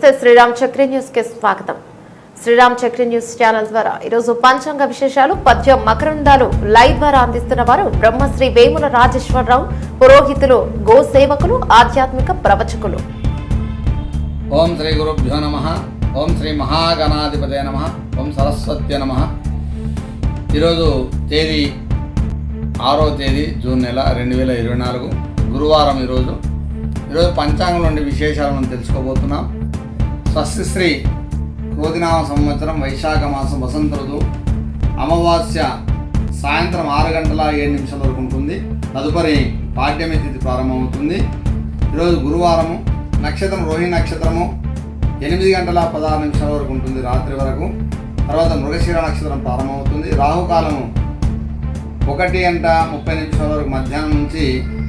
నమస్తే. శ్రీరామ్ చక్రి న్యూస్కి స్వాగతం. శ్రీరామ్ చక్రి న్యూస్ ఛానల్ ద్వారా ఈరోజు పంచాంగ విశేషాలు పద్యం మకరందాలు లైవ్ ద్వారా అందిస్తున్న వారు బ్రహ్మశ్రీ వేముల రాజేశ్వరరావు పురోహితులు గో సేవకులు ఆధ్యాత్మిక ప్రవచకులు. ఓం శ్రీ గురుభ్యో నమ. ఓం శ్రీ మహాగణాధిపతే నమ. ఓం సరస్వత్య నమ. ఈరోజు తేదీ ఆరో తేదీ జూన్ నెల రెండు వేల ఇరవై నాలుగు గురువారం ఈరోజు. ఈరోజు పంచాంగం నుండి విశేషాలను తెలుసుకోబోతున్నాం. స్వస్తిశ్రీ క్రోధినామ సంవత్సరం వైశాఖ మాసం వసంత ఋతువు అమావాస్య సాయంత్రం ఆరు గంటల ఏడు నిమిషాల వరకు ఉంటుంది. తదుపరి పాడ్యమి తిథి ప్రారంభమవుతుంది. ఈరోజు గురువారము నక్షత్రం రోహిణి నక్షత్రము ఎనిమిది గంటల పదహారు నిమిషాల వరకు ఉంటుంది రాత్రి వరకు. తర్వాత మృగశీర నక్షత్రం ప్రారంభమవుతుంది. రాహుకాలము ఒకటి గంట ముప్పై నిమిషాల వరకు మధ్యాహ్నం నుంచి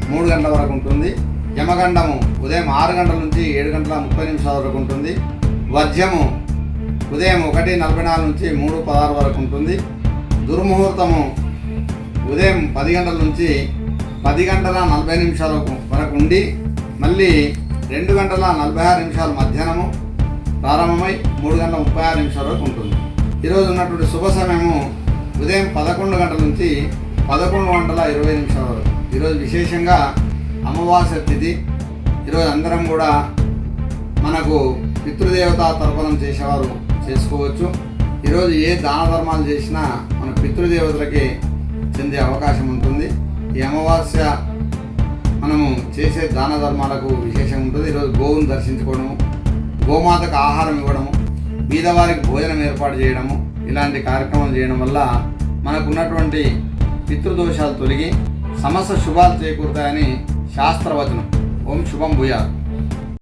మూడు గంటల వరకు ఉంటుంది. యమగండము ఉదయం ఆరు గంటల నుంచి ఏడు గంటల ముప్పై నిమిషాల వరకు ఉంటుంది. వజ్యము ఉదయం ఒకటి నలభై నాలుగు నుంచి మూడు పదహారు వరకు ఉంటుంది. దుర్ముహూర్తము ఉదయం పది గంటల నుంచి పది గంటల నలభై నిమిషాల వరకు ఉండి మళ్ళీ రెండు గంటల నలభై ఆరు నిమిషాలు మధ్యాహ్నము ప్రారంభమై మూడు గంటల ముప్పై ఆరు నిమిషాల వరకు ఉంటుంది. ఈరోజు ఉన్నటువంటి శుభ సమయము ఉదయం పదకొండు గంటల నుంచి పదకొండు గంటల ఇరవై నిమిషాల వరకు. ఈరోజు విశేషంగా అమావాస్య తిథి. ఈరోజు అందరం కూడా మనకు పితృదేవత తర్పణం చేసేవారు చేసుకోవచ్చు. ఈరోజు ఏ దాన ధర్మాలు చేసినా మన పితృదేవతలకి చెందే అవకాశం ఉంటుంది. ఈ అమావాస్య మనము చేసే దాన ధర్మాలకు విశేషం ఉంటుంది. ఈరోజు గోవును దర్శించుకోవడము గోమాతకు ఆహారం ఇవ్వడము బీదవారికి భోజనం ఏర్పాటు చేయడము ఇలాంటి కార్యక్రమాలు చేయడం వల్ల మనకు ఉన్నటువంటి పితృదోషాలు తొలగి సమస్త శుభాలు చేకూరుతాయని శాస్త్రవచనం. ఓం శుభం భూయాలు